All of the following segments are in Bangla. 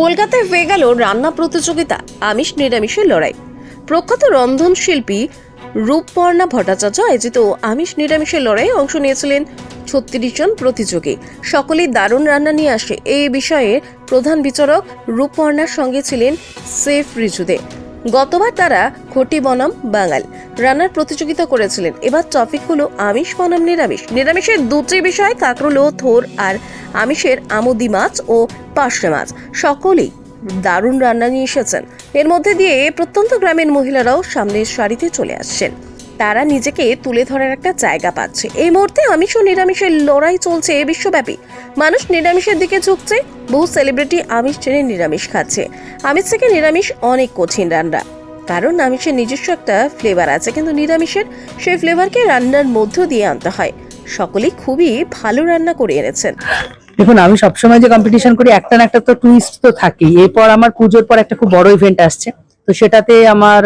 কলকাতায় হয়ে গেল রান্না প্রতিযোগিতা, আমিষ নিরামিষের লড়াই। প্রখ্যাত রন্ধনশিল্পী রূপপর্ণা ভট্টাচার্য আয়োজিত আমিষ নিরামিষের লড়াইয়ে অংশ নিয়েছিলেন ছত্রিশ জন প্রতিযোগী। সকলেই দারুণ রান্না নিয়ে আসে। এই বিষয়ে প্রধান বিচারক রূপপর্ণার সঙ্গে ছিলেন সেফ রিজুদে। গতবার তারা খটি বনাম বাঙাল। রান্নার প্রতিযোগিতা করেছিলেন। এবার টপিক হলো আমিষ বনাম নিরামিষ। নিরামিষের দুটি বিষয় কাঁকরোল থোর আর আমিষের আমুদি মাছ ও পার্শে মাছ। সকলেই দারুণ রান্না নিয়ে এসেছেন। এর মধ্যে দিয়ে প্রত্যন্ত গ্রামের মহিলারাও সামনের সারিতে চলে আসছেন। তারা নিজেকে তুলে ধরার একটা জায়গা পাচ্ছে। এই মুহূর্তে আমিষ ও নিরামিষের লড়াই চলছে এ বিশ্বব্যাপী। মানুষ নিরামিষের দিকে ঝুঁকছে, বহু সেলিব্রিটি আমিষ ছেড়ে নিরামিষ খাচ্ছে। আমিষ থেকে নিরামিষ অনেক কঠিন রান্না। কারণ আমিষের নিজস্ব একটা ফ্লেভার আছে, কিন্তু নিরামিষের সেই ফ্লেভারকে রান্নার মধ্য দিয়ে আনতে হয়। সকলেই খুবই ভালো রান্না করে এনেছেন। দেখুন, আমি সবসময় যে কম্পিটিশন করি, একটা না একটা তো টুইস্ট তো থাকেই। এরপর আমার পুজোর পর একটা খুব বড় ইভেন্ট আসছে। তো সেটাতে আমার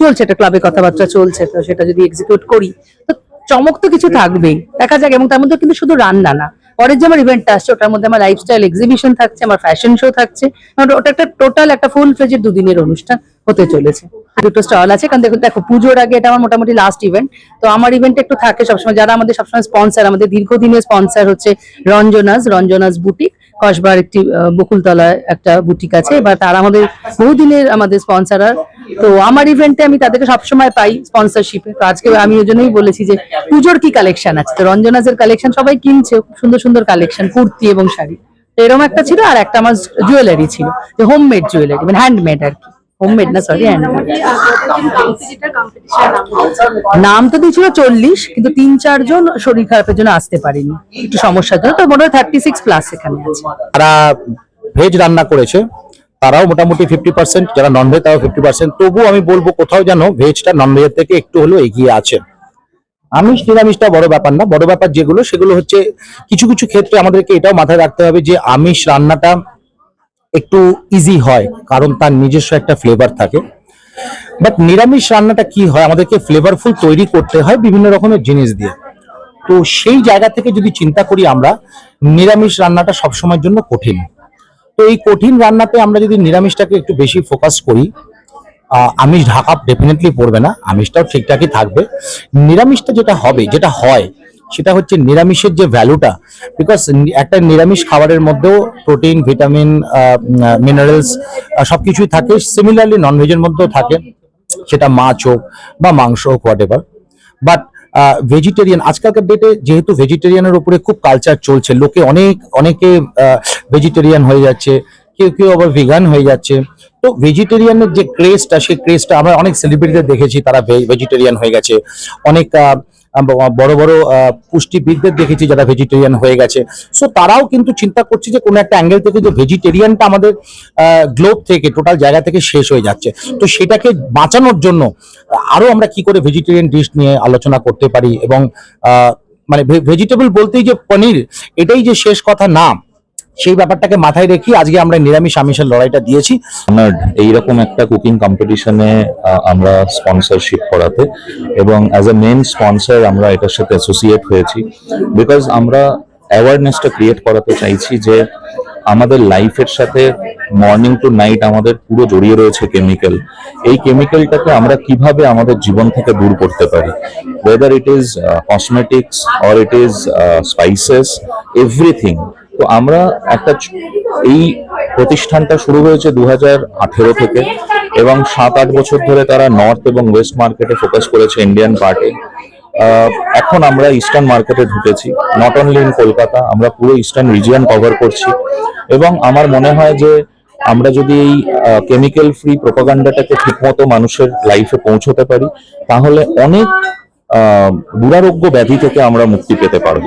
চলছে, একটা ক্লাবে কথাবার্তা চলছে, তো সেটা যদি এক্সিকিউট করি, তো চমক তো কিছু থাকবেই। দেখা যাক, এবং তার মধ্যে কিন্তু শুধু রান্না না। পরের যে আমার ইভেন্টটা আসছে, ওটার মধ্যে আমার লাইফস্টাইল এক্সিবিশন থাকছে, আমার ফ্যাশন শো থাকছে। ওটা একটা টোটাল একটা ফুল ফ্লেজের দুদিনের অনুষ্ঠান হতে চলেছে। দুটো স্টল আছে, কারণ দেখো দেখো, পুজোর আগে এটা আমার মোটামুটি লাস্ট ইভেন্ট তো আমার ইভেন্ট একটু থাকে সবসময়। যারা আমাদের সবসময় স্পন্সর আমাদের দীর্ঘদিনের স্পন্সর হচ্ছে রঞ্জনাস রঞ্জনাস বুটিক কসবার একটি বকুলতলায় একটা বুটিক আছে। এবার তারা আমাদের বহুদিনের আমাদের স্পন্সরার তো আমার ইভেন্টে আমি তাদেরকে সবসময় পাই স্পন্সরশিপে তো আজকে আমি ওই জন্যই বলেছি যে পুজোর কি কালেকশন আছে? তো রঞ্জনাসের কালেকশন সবাই কিনছে, খুব সুন্দর সুন্দর কালেকশন কুর্তি এবং শাড়ি। তো এরকম একটা ছিল আর একটা আমার জুয়েলারি ছিল, যে হোমমেড জুয়েলারি মানে হ্যান্ডমেড আর কি। হোমমেড না সরি নাম তো দিয়েছিল চল্লিশ, কিন্তু তিন চারজন শরীর খারাপের জন্য আসতে পারেনি। একটু সমস্যার জন্য, তো মনে হয় থার্টি সিক্স প্লাস এখানে আছে। যারা ভেজ রান্না করেছে। তারাও মোটামুটি ফিফটি পার্সেন্ট যারা নন ভেজ তারাও ফিফটি পার্সেন্ট তবুও আমি বলব কোথাও যেন ভেজটা নন ভেজের থেকে একটু হলেও এগিয়ে আছে। আমিষ, নিরামিষটা বড় ব্যাপার না। বড় ব্যাপার যেগুলো, সেগুলো হচ্ছে কিছু কিছু ক্ষেত্রে আমাদেরকে এটাও মাথায় রাখতে হবে যে আমিষ রান্নাটা একটু ইজি হয়, কারণ তার নিজস্ব একটা ফ্লেভার থাকে। বাট নিরামিষ রান্নাটা কি হয়? আমাদেরকে ফ্লেভারফুল তৈরি করতে হয় বিভিন্ন রকমের জিনিস দিয়ে। তো সেই জায়গা থেকে যদি চিন্তা করি আমরা, নিরামিষ রান্নাটা সবসময়ের জন্য কঠিন। তো এই কঠিন রান্নাতে আমরা যদি নিরামিষটাকে একটু বেশি ফোকাস করি আমিষ ঢাকা ডেফিনেটলি পড়বে না, আমিষটাও ঠিকঠাকই থাকবে। নিরামিষটা যেটা হবে, যেটা হয়, সেটা হচ্ছে নিরামিষের যে ভ্যালুটা বিকজ একটা নিরামিষ খাবারের মধ্যেও প্রোটিন ভিটামিন মিনারেলস সব কিছুই থাকে। সিমিলারলি ননভেজের মধ্যেও থাকে, সেটা মাছ হোক বা মাংস হোক হোয়াট এভার বাট ভেজিটেরিয়ান আজকালকার ডেটে যেহেতু ভেজিটেরিয়ানের উপরে খুব কালচার চলছে, লোকে অনেক, অনেকে ভেজিটেরিয়ান হয়ে যাচ্ছে, কেউ কেউ আবার ভিগান হয়ে যাচ্ছে। তো ভেজিটেরিয়ানের যে ক্রেজটা সেই ক্রেজটা আমরা অনেক সেলিব্রিটিদের দেখেছি, তারা ভেজিটেরিয়ান হয়ে গেছে। অনেক বড় বড় পুষ্টিবিদদের দেখেছি যারা ভেজিটেরিয়ান হয়ে গেছে। সো তারাও কিন্তু চিন্তা করছে যে কোনো একটা অ্যাঙ্গেল থেকে যে ভেজিটেরিয়ানটা আমাদের গ্লোব থেকে টোটাল জায়গা থেকে শেষ হয়ে যাচ্ছে। তো সেটাকে বাঁচানোর জন্য আরও আমরা কি করে ভেজিটেরিয়ান ডিশ নিয়ে আলোচনা করতে পারি এবং মানে ভেজিটেবল বলতেই যে পনির, এটাই যে শেষ কথা না। সেই ব্যাপারটাকে মাথায় রেখে আজকে আমরা নিরামিষ আমিষের লড়াইটা দিয়েছি। অনার্ড এইরকম একটা কুকিং কম্পিটিশনে আমরা স্পন্সরশিপ করাতে এবং অ্যাজ এ মেন স্পন্সর আমরা এটার সাথে অ্যাসোসিয়েট হয়েছি। বিকজ আমরা অ্যাওয়ারনেসটা ক্রিয়েট করাতে চাইছি যে আমাদের লাইফের সাথে মর্নিং টু নাইট আমাদের পুরো জড়িয়ে রয়েছে কেমিক্যাল এই কেমিক্যালটাকে আমরা কীভাবে আমাদের জীবন থেকে দূর করতে পারি? Whether it is cosmetics or it is spices everything তো আমরা একটা এই প্রতিষ্ঠানটা শুরু হয়েছে দু আঠেরো থেকে এবং সাত আট বছর ধরে তারা নর্থ এবং ওয়েস্ট মার্কেটে ফোকাস করেছে ইন্ডিয়ান পার্টি এখন আমরা ইস্টার্ন মার্কেটে ঢুকেছি নট অনলি ইন কলকাতা, আমরা পুরো ইস্টার্ন রিজিয়ন কভার করছি। এবং আমার মনে হয় যে আমরা যদি এই কেমিক্যাল ফ্রি প্রোপাগান্ডাটাকে ঠিকমতো মানুষের লাইফে পৌঁছতে পারি, তাহলে অনেক দুরারোগ্য ব্যাধি থেকে আমরা মুক্তি পেতে পারব।